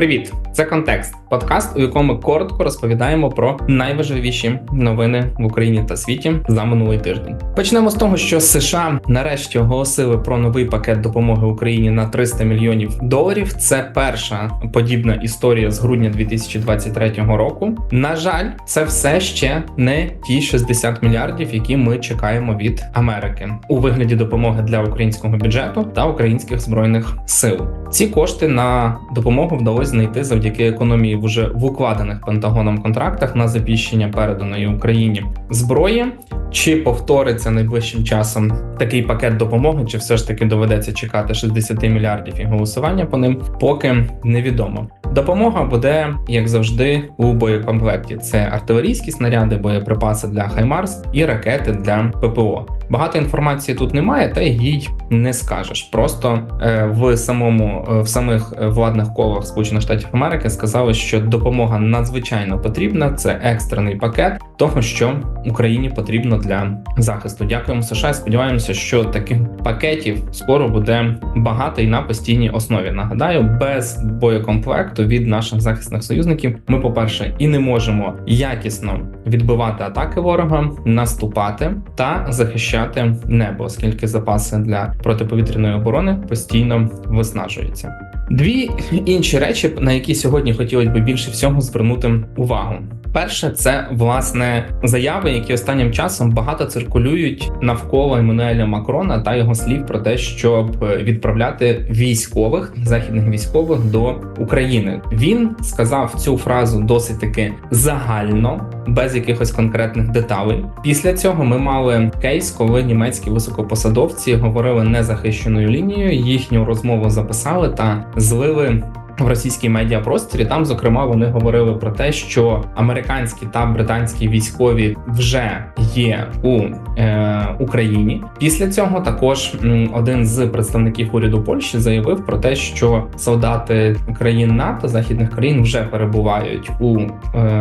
Привіт, це контекст, подкаст, у якому коротко розповідаємо про найважливіші новини в Україні та світі за минулий тиждень. Почнемо з того, що США нарешті оголосили про новий пакет допомоги Україні на 300 мільйонів доларів. Це перша подібна історія з грудня 2023 року. На жаль, це все ще не ті 60 мільярдів, які ми чекаємо від Америки у вигляді допомоги для українського бюджету та українських збройних сил. Ці кошти на допомогу вдалося знайти завдяки економії в уже в укладених Пентагоном контрактах на запіщення переданої Україні зброї. Чи повториться найближчим часом такий пакет допомоги, чи все ж таки доведеться чекати 60 мільярдів і голосування по ним, поки невідомо. Допомога буде, як завжди, у боєкомплекті: це артилерійські снаряди, боєприпаси для Хаймарс і ракети для ППО. Багато інформації тут немає, та їй не скажеш. Просто е, в самому е, в самих владних колах Сполучених Штатів Америки сказали, що допомога надзвичайно потрібна. Це екстрений пакет того, що Україні потрібно для захисту. Дякуємо США. Сподіваємося, що таких пакетів скоро буде багато і на постійній основі. Нагадаю, без боєкомплекту від наших захисних союзників ми, по перше, і не можемо якісно відбивати атаки ворога, наступати та захищати небо, оскільки запаси для протиповітряної оборони постійно виснажуються. Дві інші речі, на які сьогодні хотілося б більше всього звернути увагу. Перше, це власне заяви, які останнім часом багато циркулюють навколо Еммануеля Макрона та його слів про те, щоб відправляти військових західних військових до України. Він сказав цю фразу досить таки загально, без якихось конкретних деталей. Після цього ми мали кейс, коли німецькі високопосадовці говорили незахищеною лінією. Їхню розмову записали та злили в російській медіапросторі. Там, зокрема, вони говорили про те, що американські та британські військові вже є у е, Україні. Після цього також один з представників уряду Польщі заявив про те, що солдати країн НАТО західних країн вже перебувають у е,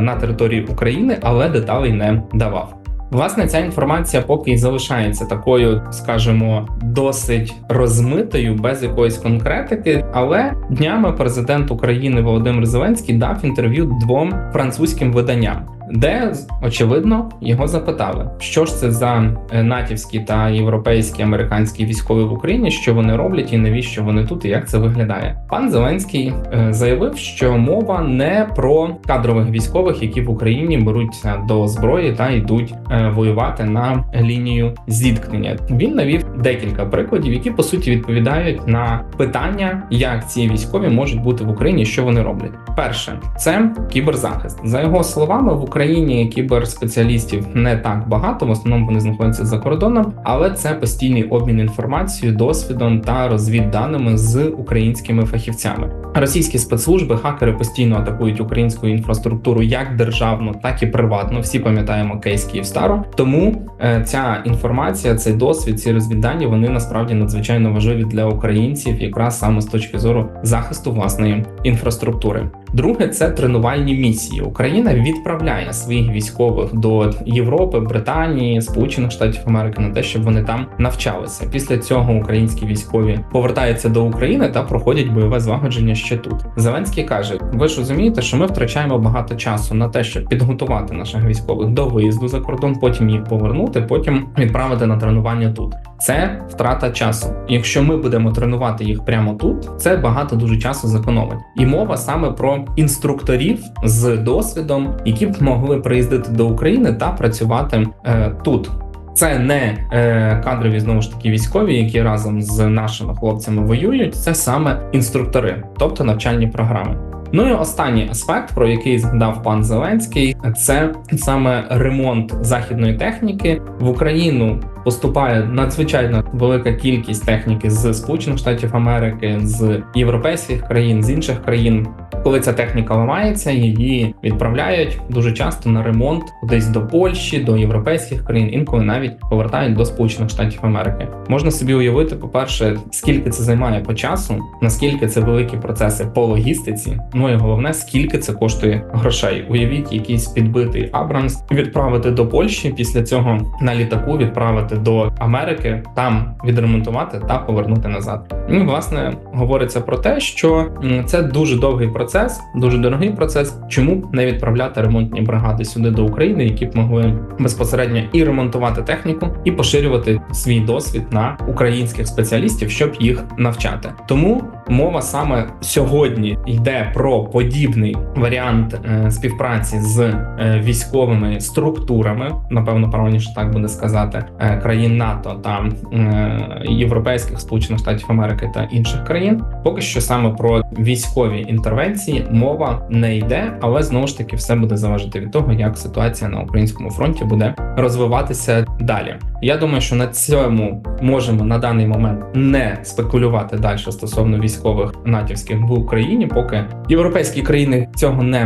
на території України, але деталей не давав. Власне, ця інформація поки й залишається такою, скажімо, досить розмитою, без якоїсь конкретики. Але днями президент України Володимир Зеленський дав інтерв'ю двом французьким виданням де очевидно його запитали, що ж це за е, натівські та європейські американські військові в Україні, що вони роблять і навіщо вони тут, і як це виглядає. Пан Зеленський е, заявив, що мова не про кадрових військових, які в Україні беруться до зброї та йдуть е, воювати на лінію зіткнення. Він навів декілька прикладів, які по суті відповідають на питання, як ці військові можуть бути в Україні, що вони роблять. Перше це кіберзахист за його словами в Україні Україні кіберспеціалістів не так багато, в основному вони знаходяться за кордоном, але це постійний обмін інформацією, досвідом та розвідданими з українськими фахівцями. Російські спецслужби хакери постійно атакують українську інфраструктуру як державну, так і приватну. Всі пам'ятаємо кейс Київстару. Тому е, ця інформація, цей досвід, ці розвіддані вони насправді надзвичайно важливі для українців, якраз саме з точки зору захисту власної інфраструктури. Друге це тренувальні місії. Україна відправляє своїх військових до Європи, Британії, Сполучених Штатів Америки на те, щоб вони там навчалися. Після цього українські військові повертаються до України та проходять бойове злагодження ще тут. Зеленський каже: ви ж розумієте, що ми втрачаємо багато часу на те, щоб підготувати наших військових до виїзду за кордон, потім їх повернути, потім відправити на тренування тут. Це втрата часу. Якщо ми будемо тренувати їх прямо тут, це багато дуже часу зекономить. І мова саме про інструкторів з досвідом, які б могли приїздити до України та працювати е, тут. Це не е, кадрові знову ж таки військові, які разом з нашими хлопцями воюють. Це саме інструктори, тобто навчальні програми. Ну і останній аспект, про який згадав пан Зеленський, це саме ремонт західної техніки в Україну. Поступає надзвичайно велика кількість техніки з Сполучених Штатів Америки, з європейських країн, з інших країн коли ця техніка ламається, її відправляють дуже часто на ремонт десь до Польщі, до європейських країн, інколи навіть повертають до Сполучених Штатів Америки. Можна собі уявити, по перше, скільки це займає по часу, наскільки це великі процеси по логістиці. Ну і головне, скільки це коштує грошей. Уявіть, якийсь підбитий Абрамс відправити до Польщі, після цього на літаку відправити до Америки, там відремонтувати та повернути назад. І власне говориться про те, що це дуже довгий процес дуже дорогий процес. Чому не відправляти ремонтні бригади сюди до України, які б могли безпосередньо і ремонтувати техніку, і поширювати свій досвід на українських спеціалістів, щоб їх навчати. Тому мова саме сьогодні йде про подібний варіант е, співпраці з е, військовими структурами, напевно, правильніше так буде сказати, е, країн НАТО та Європейських Сполучених Штатів Америки та інших країн. Поки що саме про військові інтервенції мова не йде, але знову ж таки все буде залежати від того, як ситуація на українському фронті буде розвиватися далі. Я думаю, що на цьому можемо на даний момент не спекулювати далі стосовно військових натівських в Україні, поки європейські країни цього не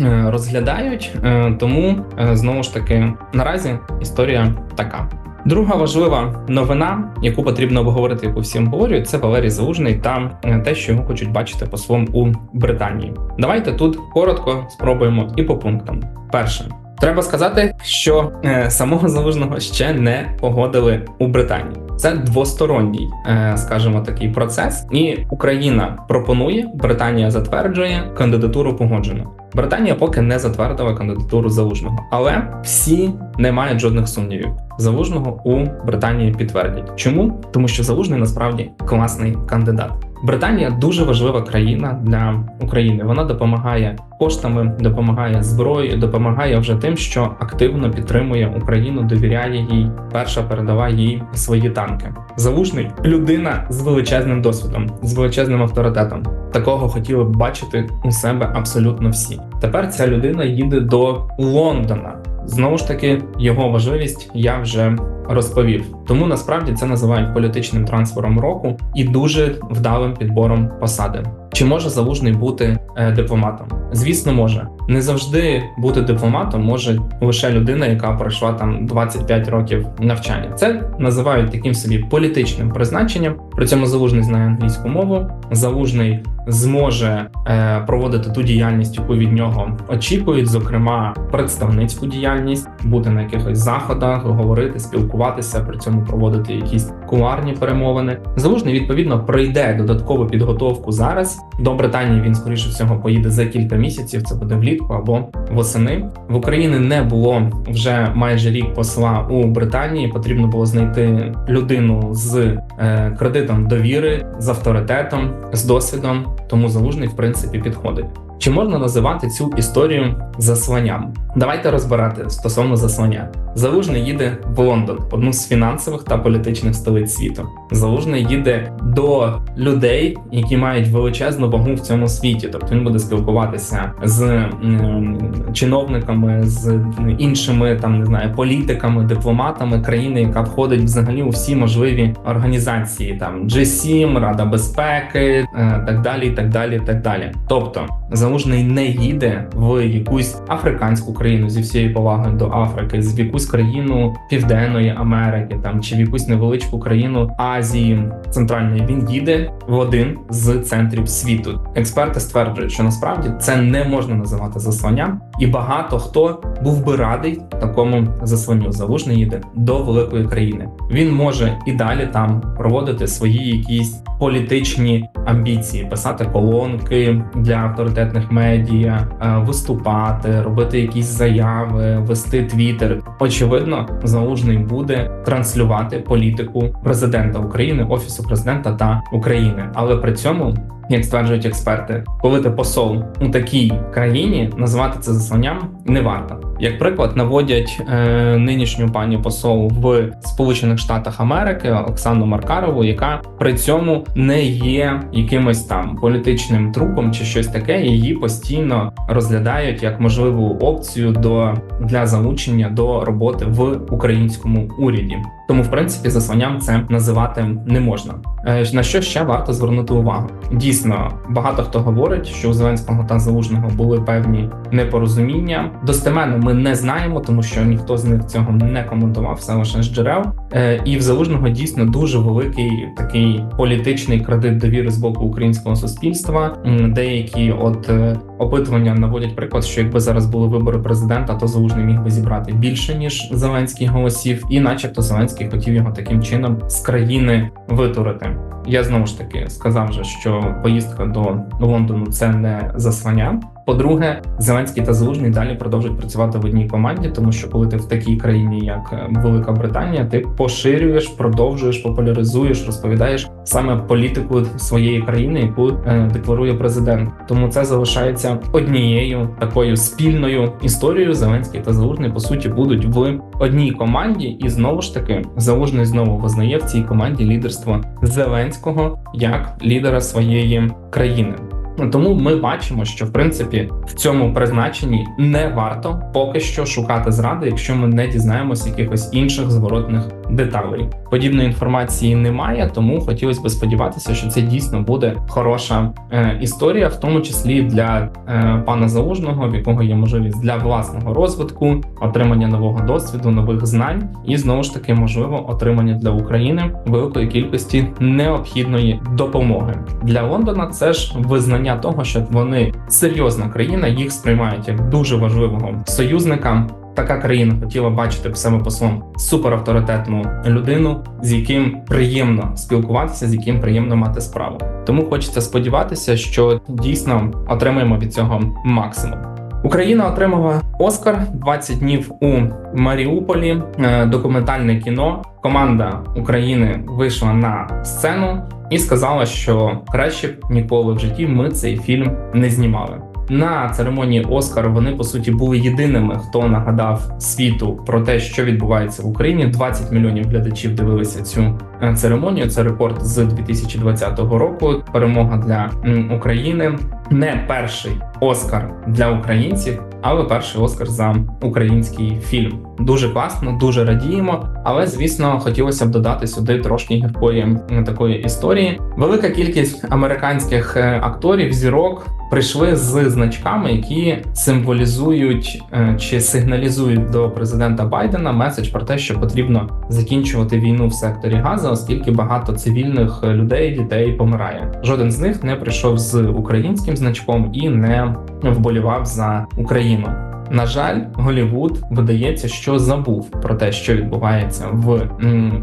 е, розглядають. Е, Тому е, знову ж таки наразі історія така. Друга важлива новина, яку потрібно обговорити, яку всім говорять, це Валерій Залужний та те, що його хочуть бачити послом у Британії. Давайте тут коротко спробуємо і по пунктам. Перше. Треба сказати, що е, самого залужного ще не погодили у Британії. Це двосторонній, е, скажімо, такий процес, і Україна пропонує, Британія затверджує кандидатуру погоджено. Британія поки не затвердила кандидатуру залужного, але всі не мають жодних сумнівів. Залужного у Британії підтвердять. Чому? Тому що залужний насправді класний кандидат. Британія дуже важлива країна для України. Вона допомагає коштами, допомагає зброєю, допомагає вже тим, що активно підтримує Україну, довіряє їй. Перша передава їй свої танки. Залужний людина з величезним досвідом, з величезним авторитетом. Такого хотіли б бачити у себе абсолютно всі. Тепер ця людина їде до Лондона. Знову ж таки, його важливість я вже розповів. Тому насправді це називають політичним трансфером року і дуже вдалим підбором посади. Чи може залужний бути е, дипломатом? Звісно, може. Не завжди бути дипломатом може лише людина, яка пройшла там 25 років навчання. Це називають таким собі політичним призначенням. При цьому залужний знає англійську мову. Залужний зможе е, проводити ту діяльність, яку від нього очікують, зокрема представницьку діяльність, бути на якихось заходах, говорити, спілкуватися, при цьому проводити якісь кулуарні перемовини. Залужний відповідно пройде додаткову підготовку зараз. До Британії він скоріше всього поїде за кілька місяців. Це буде влітку або восени. В Україні не було вже майже рік посла у Британії. Потрібно було знайти людину з е, кредитом довіри, з авторитетом, з досвідом. Тому залужний в принципі підходить. Чи можна називати цю історію засланням? Давайте розбирати стосовно заслання. Залужний їде в Лондон, одну з фінансових та політичних столиць світу. Залужний їде до людей, які мають величезну вагу в цьому світі. Тобто він буде спілкуватися з м, чиновниками, з іншими там не знаю, політиками, дипломатами країни, яка входить взагалі у всі можливі організації, там G7, Рада безпеки, е, так далі, і так далі, і так далі. Тобто залужний не їде в якусь африканську країну зі всією повагою до Африки, в якусь країну Південної Америки, там чи в якусь невеличку країну Азії Центральної. Він їде в один з центрів світу. Експерти стверджують, що насправді це не можна називати засланням, і багато хто був би радий такому засланню. Залужний їде до великої країни. Він може і далі там проводити свої якісь політичні амбіції, писати колонки для авторитетних медіа, е, виступати, робити якісь заяви, вести твіттер. Очевидно, залужний буде транслювати політику президента України, офісу президента та України, але при цьому. Як стверджують експерти, коли ти посол у такій країні називати це засланням не варто. Як приклад наводять е, нинішню пані посол в Сполучених Штатах Америки Оксану Маркарову, яка при цьому не є якимось там політичним трупом чи щось таке. Її постійно розглядають як можливу опцію до для залучення до роботи в українському уряді. Тому, в принципі, засланням це називати не можна. Е, На що ще варто звернути увагу? Дійсно, багато хто говорить, що у Зеленського та Залужного були певні непорозуміння. Достеменно ми не знаємо, тому що ніхто з них цього не коментував, все лише з джерел. Е, І в Залужного дійсно дуже великий такий політичний кредит довіри з боку українського суспільства. Деякі от е, опитування наводять приклад, що якби зараз були вибори президента, то Залужний міг би зібрати більше ніж Зеленський голосів, і, начебто, Зеленський хотів його таким чином з країни витурити. Я знову ж таки сказав, же, що поїздка до Лондону це не заслання. По-друге, Зеленський та Залужний далі продовжують працювати в одній команді, тому що коли ти в такій країні, як Велика Британія, ти поширюєш, продовжуєш, популяризуєш, розповідаєш саме політику своєї країни, яку е, декларує президент. Тому це залишається однією такою спільною історією. Зеленський та Залужний по суті будуть в одній команді, і знову ж таки Залужний знову визнає в цій команді лідерство Зеленського як лідера своєї країни. Ну, Тому ми бачимо, що в принципі в цьому призначенні не варто поки що шукати зради, якщо ми не дізнаємося якихось інших зворотних деталей. Подібної інформації немає, тому хотілося б сподіватися, що це дійсно буде хороша е, історія, в тому числі для е, пана Залужного, в якого є можливість для власного розвитку, отримання нового досвіду, нових знань, і знову ж таки можливо отримання для України великої кількості необхідної допомоги для Лондона. Це ж визнання того, що вони серйозна країна, їх сприймають як дуже важливого союзника. Така країна хотіла бачити себе послом суперавторитетну людину, з яким приємно спілкуватися, з яким приємно мати справу. Тому хочеться сподіватися, що дійсно отримаємо від цього максимум. Україна отримала Оскар 20 днів у Маріуполі. Е, Документальне кіно. Команда України вийшла на сцену і сказала, що краще б ніколи в житті ми цей фільм не знімали. На церемонії Оскар вони по суті були єдиними, хто нагадав світу про те, що відбувається в Україні. 20 мільйонів глядачів дивилися цю е, церемонію. Це рекорд з 2020 року. Перемога для України. Не перший Оскар для українців, але перший Оскар за український фільм. Дуже класно, дуже радіємо. Але звісно, хотілося б додати сюди трошки гіркої такої історії. Велика кількість американських е, акторів, зірок прийшли з значками, які символізують е, чи сигналізують до президента Байдена меседж про те, що потрібно закінчувати війну в секторі Газа, оскільки багато цивільних людей, дітей помирає. Жоден з них не прийшов з українським значком і не вболівав за Україну. На жаль, Голівуд видається, що забув про те, що відбувається в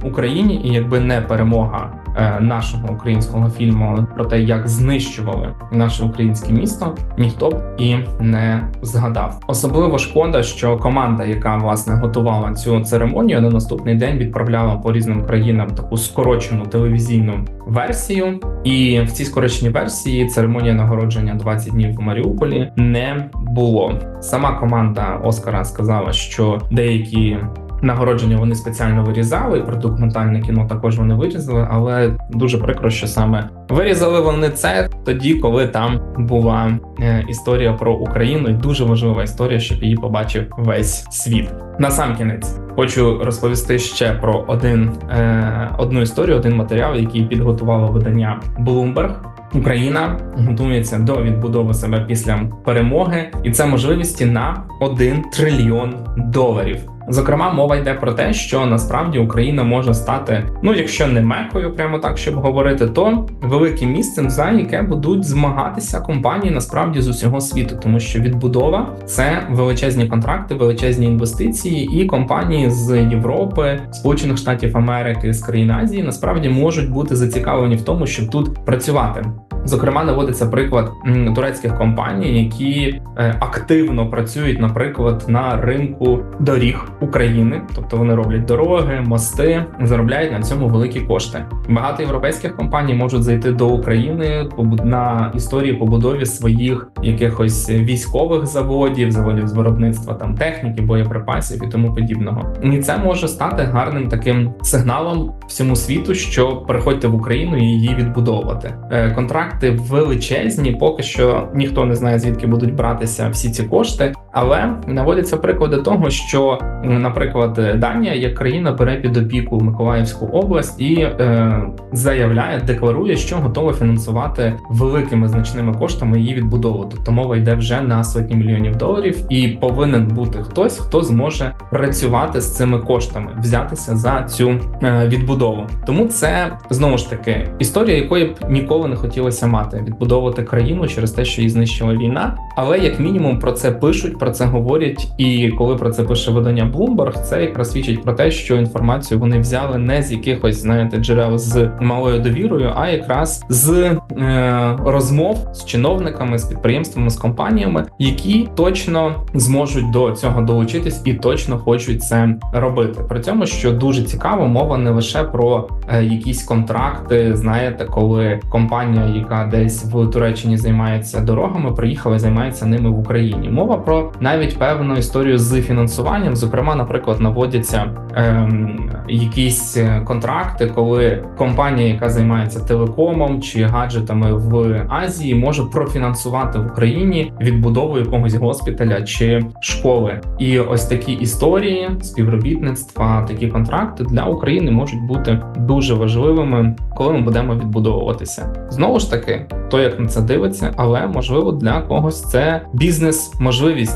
Україні, і якби не перемога нашого українського фільму про те, як знищували наше українське місто, ніхто б і не згадав. Особливо шкода, що команда, яка власне готувала цю церемонію, на наступний день відправляла по різним країнам таку скорочену телевізійну версію. І в цій скороченій версії церемонія нагородження 20 днів в Маріуполі не було. Сама команда Оскара сказала, що деякі нагородження вони спеціально вирізали. Про документальне кіно також вони вирізали, але дуже прикро, що саме вирізали вони це тоді, коли там була е, історія про Україну, і дуже важлива історія, щоб її побачив весь світ. На сам кінець хочу розповісти ще про один е, одну історію, один матеріал, який підготувало видання Bloomberg. Україна готується до відбудови себе після перемоги, і це можливості на 1 трильйон доларів. Зокрема, мова йде про те, що насправді Україна може стати, ну якщо не мекою, прямо так щоб говорити, то великим місцем, за яке будуть змагатися компанії насправді з усього світу, тому що відбудова це величезні контракти, величезні інвестиції, і компанії з Європи, Сполучених Штатів Америки, з країн Азії насправді можуть бути зацікавлені в тому, щоб тут працювати. Зокрема, наводиться приклад турецьких компаній, які е, активно працюють, наприклад, на ринку доріг України, тобто вони роблять дороги, мости, заробляють на цьому великі кошти. Багато європейських компаній можуть зайти до України на історії побудові своїх якихось військових заводів, заводів з виробництва там техніки, боєприпасів і тому подібного. І це може стати гарним таким сигналом всьому світу, що приходьте в Україну і її відбудовувати. Е, Контракти величезні, поки що ніхто не знає звідки будуть братися всі ці кошти, але наводяться приклади того, що, наприклад, Данія як країна бере під опіку Миколаївську область і е, заявляє, декларує, що готова фінансувати великими значними коштами її відбудову. Тобто мова йде вже на сотні мільйонів доларів, і повинен бути хтось, хто зможе працювати з цими коштами, взятися за цю е, відбудову. Тому це знову ж таки історія, якої б ніколи не хотілося мати відбудовувати країну через те, що її знищила війна. Але як мінімум про це пишуть, про це говорять. І коли про це пише видання Bloomberg, це якраз свідчить про те, що інформацію вони взяли не з якихось знаєте джерел з малою довірою, а якраз з е, розмов з чиновниками, з підприємствами, з компаніями, які точно зможуть до цього долучитись і точно хочуть це робити. При цьому, що дуже цікаво, мова не лише про е, якісь контракти. Знаєте, коли компанія, яка десь в Туреччині займається дорогами, приїхала і займається ними в Україні. Мова про навіть певну історію з фінансуванням. Зокрема, наприклад, наводяться ем, якісь контракти, коли компанія, яка займається телекомом чи гаджетами в Азії, може профінансувати в Україні відбудову якогось госпіталя чи школи. І ось такі історії співробітництва, такі контракти для України можуть бути дуже важливими, коли ми будемо відбудовуватися. Знову ж таки, то як на це дивиться, але можливо для когось це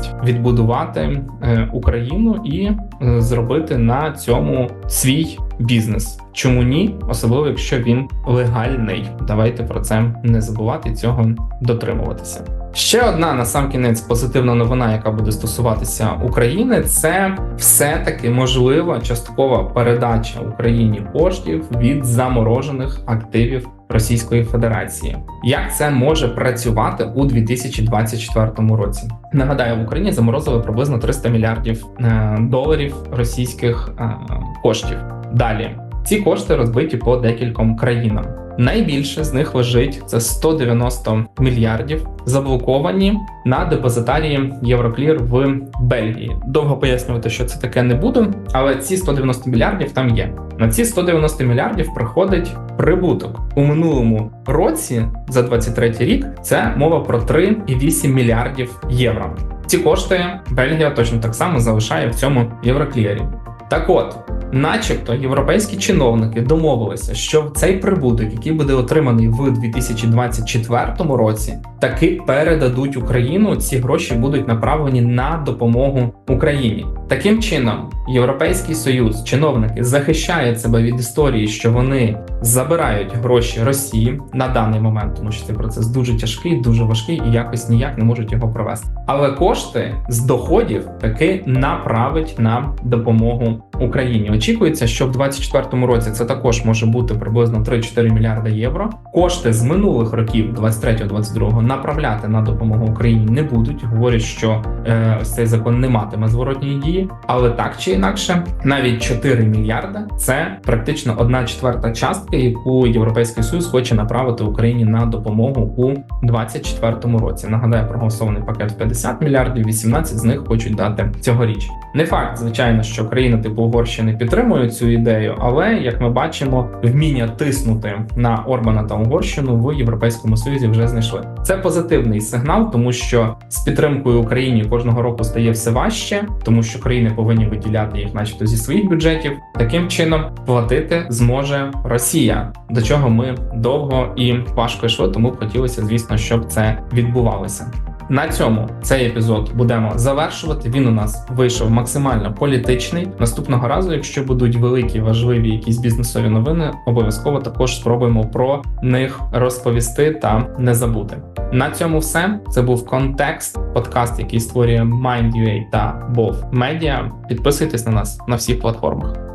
бізнес-можливість відбудувати е, Україну і е, зробити на цьому свій бізнес. Чому ні? Особливо якщо він легальний. Давайте про це не забувати цього дотримуватися. Ще одна на сам кінець позитивна новина, яка буде стосуватися України, це все-таки можлива часткова передача Україні коштів від заморожених активів Російської Федерації. Як це може працювати у 2024 році? Нагадаю, в Україні заморозили приблизно 300 мільярдів е, доларів російських е, коштів. Далі ці кошти розбиті по декільком країнам. Найбільше з них лежить це 190 мільярдів, заблоковані на депозитарії Євроклір в Бельгії. Довго пояснювати, що це таке не буду, але ці 190 мільярдів там є. На ці 190 мільярдів приходить прибуток у минулому році за 23 рік. Це мова про 3,8 мільярдів євро. Ці кошти Бельгія точно так само залишає в цьому євроклірі. Так от. Начебто європейські чиновники домовилися, що цей прибуток, який буде отриманий в 2024 році, таки передадуть Україну. Ці гроші будуть направлені на допомогу Україні. Таким чином, Європейський союз, чиновники захищають себе від історії, що вони забирають гроші Росії на даний момент, тому що цей процес дуже тяжкий, дуже важкий і якось ніяк не можуть його провести. Але кошти з доходів таки направить на допомогу Україні. Очікується, що в 2024 році це також може бути приблизно 3-4 мільярди євро. Кошти з минулих років, 23-22, направляти на допомогу Україні не будуть. Говорять, що е, ось цей закон не матиме зворотньої дії, але так чи інакше, навіть 4 мільярди це практично одна четверта частка, яку європейський союз хоче направити Україні на допомогу у 2024 році. Нагадаю, проголосований пакет в 50 мільярдів, 18 з них хочуть дати цьогоріч. Не факт, звичайно, що країна типу Угорщини підтримує цю ідею, але як ми бачимо, вміння тиснути на Орбана та Угорщину в Європейському Союзі вже знайшли. Це позитивний сигнал, тому що з підтримкою Україні кожного року стає все важче, тому що країни повинні виділяти їх, начебто, зі своїх бюджетів. Таким чином платити зможе Росія, до чого ми довго і важко йшли, тому б хотілося, звісно, щоб це відбувалося. На цьому цей епізод будемо завершувати. Він у нас вийшов максимально політичний. Наступного разу, якщо будуть великі важливі якісь бізнесові новини, обов'язково також спробуємо про них розповісти та не забути. На цьому все. Це був контекст, подкаст, який створює Mind.ua та Bov Media. Підписуйтесь на нас на всіх платформах.